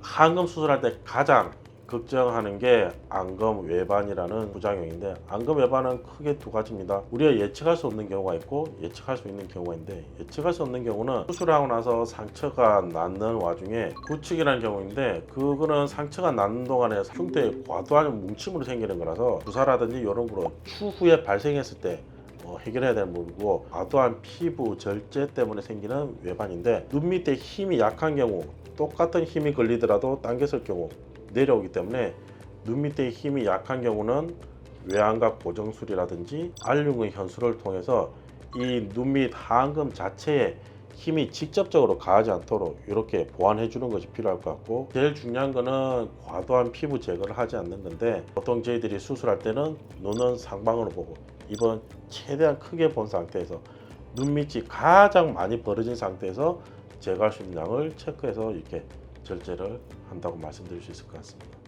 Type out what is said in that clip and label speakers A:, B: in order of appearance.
A: 항금 수술할 때 가장 걱정하는 게 안검 외반이라는 부작용인데 안검 외반은 크게 두 가지입니다. 우리가 예측할 수 없는 경우가 있고 예측할 수 있는 경우가 있는데 예측할 수 없는 경우는 수술하고 나서 상처가 낫는 와중에 구축이라는 경우인데 그거는 상처가 낫는 동안에 흉터에 과도한 뭉침으로 생기는 거라서 주사라든지 이런 거로 추후에 발생했을 때 어, 해결해야 되는 부분이고 과도한 피부 절제 때문에 생기는 외반인데 눈 밑에 힘이 약한 경우 똑같은 힘이 걸리더라도 당겼을 경우 내려오기 때문에 눈 밑에 힘이 약한 경우는 외안각 고정술이라든지 알륜근 현술을 통해서 이 눈 밑 하안금 자체에 힘이 직접적으로 가하지 않도록 이렇게 보완해 주는 것이 필요할 것 같고 제일 중요한 거는 과도한 피부 제거를 하지 않는 건데 보통 저희들이 수술할 때는 눈은 상방으로 보고 입은 최대한 크게 본 상태에서 눈 밑이 가장 많이 벌어진 상태에서 제거할 수 있는 양을 체크해서 이렇게 절제를 한다고 말씀드릴 수 있을 것 같습니다.